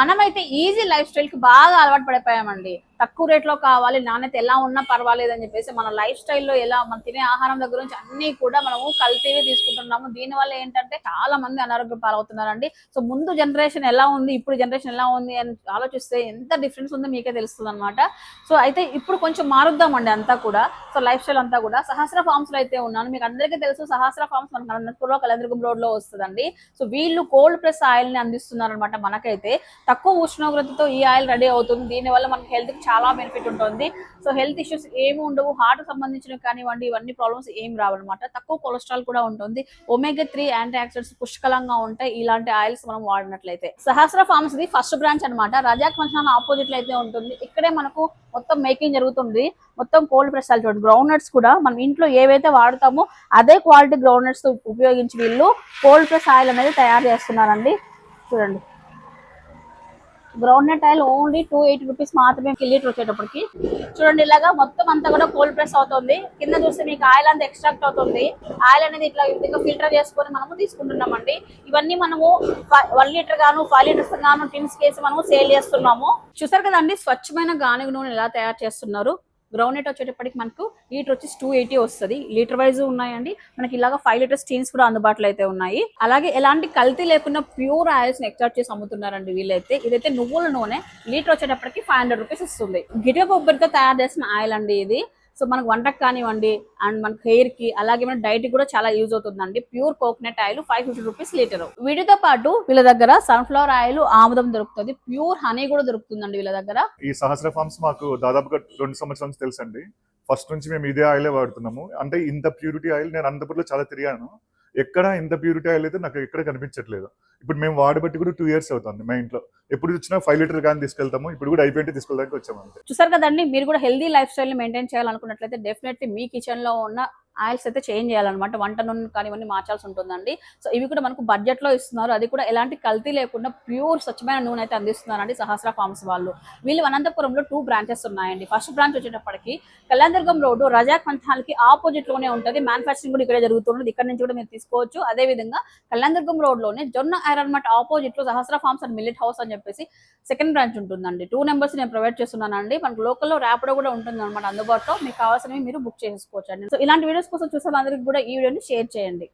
మనమైతే easy life స్టైల్కి బాగా అలవాటు పడిపోయామండి. తక్కువ రేట్లో కావాలి నాణ్యత ఎలా ఉన్నా పర్వాలేదు అని చెప్పేసి మన లైఫ్ స్టైల్లో ఎలా మనం తినే ఆహారం దగ్గర నుంచి అన్ని కూడా మనము కల్తీవి తీసుకుంటున్నాము. దీని వల్ల ఏంటంటే చాలా మంది అనారోగ్య పాలవుతున్నారండి. సో ముందు జనరేషన్ ఎలా ఉంది ఇప్పుడు జనరేషన్ ఎలా ఉంది అని ఆలోచిస్తే ఎంత డిఫరెన్స్ ఉందో మీకే తెలుస్తుంది అనమాట సో అయితే ఇప్పుడు కొంచెం మారుద్దామండి అంతా కూడా. సో లైఫ్ స్టైల్ అంతా కూడా. సహస్ర ఫార్మ్స్లో అయితే ఉన్నాను. మీకు అందరికీ తెలుసు సహస్ర ఫార్మ్స్ మనకు అనంతపురంలో కలంద్రగం రోడ్లో వస్తుందండి. సో వీళ్ళు కోల్డ్ ప్రెస్ ఆయిల్ని అందిస్తున్నారు అనమాట మనకైతే. తక్కువ ఉష్ణోగ్రతతో ఈ ఆయిల్ రెడీ అవుతుంది. దీని వల్ల మనకి హెల్త్కి చాలా బెనిఫిట్ ఉంటుంది. సో హెల్త్ ఇష్యూస్ ఏమి ఉండవు. హార్ట్ సంబంధించినవి కానివ్వండి ఇవన్నీ ప్రాబ్లమ్స్ ఏం రావన్నమాట. తక్కువ కొలెస్ట్రాల్ కూడా ఉంటుంది. ఒమేగా త్రీ యాంటీ ఆక్సిడెంట్స్ పుష్కలంగా ఉంటాయి. ఇలాంటి ఆయిల్స్ మనం వాడినట్లయితే. Sahasra farms the first branch అనమాట రజాక్ ఫంక్షన్ ఆపోజిట్లో అయితే ఉంటుంది. ఇక్కడే మనకు మొత్తం మేకింగ్ జరుగుతుంది. మొత్తం కోల్డ్ ప్రెస్ చూడండి గ్రౌండ్ నట్స్ కూడా మనం ఇంట్లో ఏవైతే వాడతామో అదే క్వాలిటీ గ్రౌండ్ నట్స్ ఉపయోగించి వీళ్ళు కోల్డ్ ప్రెస్ ఆయిల్ అనేది తయారు చేస్తున్నారండి. చూడండి. Ground nut oil only two eighty rupees మాత్రమే లీటర్ వచ్చేటప్పటికి. చూడండి ఇలాగా మొత్తం అంతా కూడా కోల్డ్ ప్రెస్ అవుతుంది. కింద చూస్తే మీకు ఆయిల్ అంతా ఎక్స్ట్రాక్ట్ అవుతుంది. ఆయిల్ అనేది ఇట్లా ఈ ఫిల్టర్ చేసుకొని మనము తీసుకుంటున్నామండి. ఇవన్నీ మనము వన్ లీటర్ గాను ఫైవ్ లీటర్స్ గాను టిన్స్ కేసి మనము సేల్ చేస్తున్నాము. చూసారు కదండి? స్వచ్ఛమైన గానుగ నూనె ఎలా తయారు చేస్తున్నారు? గ్రౌండ్ వచ్చేటప్పటికి మనకు లీటర్ వచ్చేసి టూ ఎయిటీ వస్తుంది. లీటర్ వైజ్ ఉన్నాయండి. మనకి ఇలాగ ఫైవ్ లీటర్స్ టీన్స్ కూడా అందుబాటులో అయితే ఉన్నాయి. అలాగే ఎలాంటి కల్తీ లేకుండా ప్యూర్ ఆయిల్స్ని ఎక్స్ట్రాక్ట్ చేసి అమ్ముతున్నారండి వీళ్ళైతే. ఇదైతే నువ్వుల నూనె లీటర్ వచ్చేటప్పటికి ఫైవ్ హండ్రెడ్ రూపీస్ ఇస్తుంది. గిట కొబ్బరితో తయారు చేసిన ఆయిల్ అండి ఇది. సో మనకు వంటకు కానివ్వండి అండ్ మన హెయిర్కి అలాగే మన డైట్ కూడా చాలా యూజ్ అవుతుందండి. Pure coconut oil five fifty rupees litre. వీటితో పాటు వీళ్ళ దగ్గర సన్ఫ్లవర్ ఆయిల్ ఆముదం దొరుకుతుంది. ప్యూర్ హనీ కూడా దొరుకుతుందండి వీళ్ళ దగ్గర. ఈ సహస్ర ఫార్మ్స్ మాకు దాదాపుగా రెండు సంవత్సరాల తెలుసండి. ఫస్ట్ నుంచి మేము ఇదే ఆయిలే వాడుతున్నాము. అంటే ఇంత ప్యూరిటీ ఆయిల్ నేను అనంతపురంలో చాలా తిరిగాను. ఎక్కడ ఎంత ప్యూరిటీ ఆయిల్ అయితే నాకు ఎక్కడ కనిపించట్లేదు. ఇప్పుడు మేము వాడబట్టి కూడా టూ ఇయర్స్ అవుతుంది మా ఇంట్లో. ఎప్పుడు వచ్చినా ఫైవ్ లీటర్ కానీ తీసుకెళ్తాము ఇప్పుడు కూడా అయిపోయింటే తీసుకెళ్ళడానికి వచ్చాము చూసారు కదండి మీరు కూడా హెల్దీ లైఫ్ స్టైల్ని మెయింటైన్ చేయాలనుకున్నట్లయితే డెఫినెట్లీ మీ కిచెన్లో ఉన్న ఆయిల్స్ అయితే చేంజ్ చేయాలన్నమాట. వంట నూనె కానివన్నీ మార్చాల్సి ఉంటుందండి. సో ఇవి కూడా మనకు బడ్జెట్లో ఇస్తున్నారు. అది కూడా ఎలాంటి కల్తీ లేకుండా ప్యూర్ స్వచ్ఛమైన నూనె అయితే అందిస్తున్నారండి సహస్ర ఫార్మ్స్ వాళ్ళు. వీళ్ళు అనంతపురంలో టూ బ్రాంచెస్ ఉన్నాయండి. ఫస్ట్ బ్రాంచ్ వచ్చేటప్పటికి కళ్యాణదుర్గం రోడ్డు రజాక్ మంచాల్ ఆపోజిట్లోనే ఆపోజిట్లోనే ఉంటుంది. మ్యానుఫ్యాక్చరింగ్ కూడా ఇక్కడే జరుగుతుంది ఇక్కడ నుంచి కూడా మీరు తీసుకోవచ్చు. అదే విధంగా కళ్యాణదుర్గం రోడ్లోనే జొన్న ఐరన్ మట్ ఆపోజిట్లో Sahasra farms and millet house అని చెప్పేసి సెకండ్ బ్రాంచ్ ఉంటుందండి. టూ నెంబర్స్ నేను ప్రొవైడ్ చేస్తున్నానండి. మనకు లోకల్లో ర్యాపిడో కూడా ఉంటుంది అనమాట అందుబాటులో. మీకు కావాల్సినవి మీరు బుక్ చేసుకోవచ్చు అండి సో ఇలాంటి వీడియోస్ కోసం చూసే అందరికి కూడా ఈ వీడియోని షేర్ చేయండి.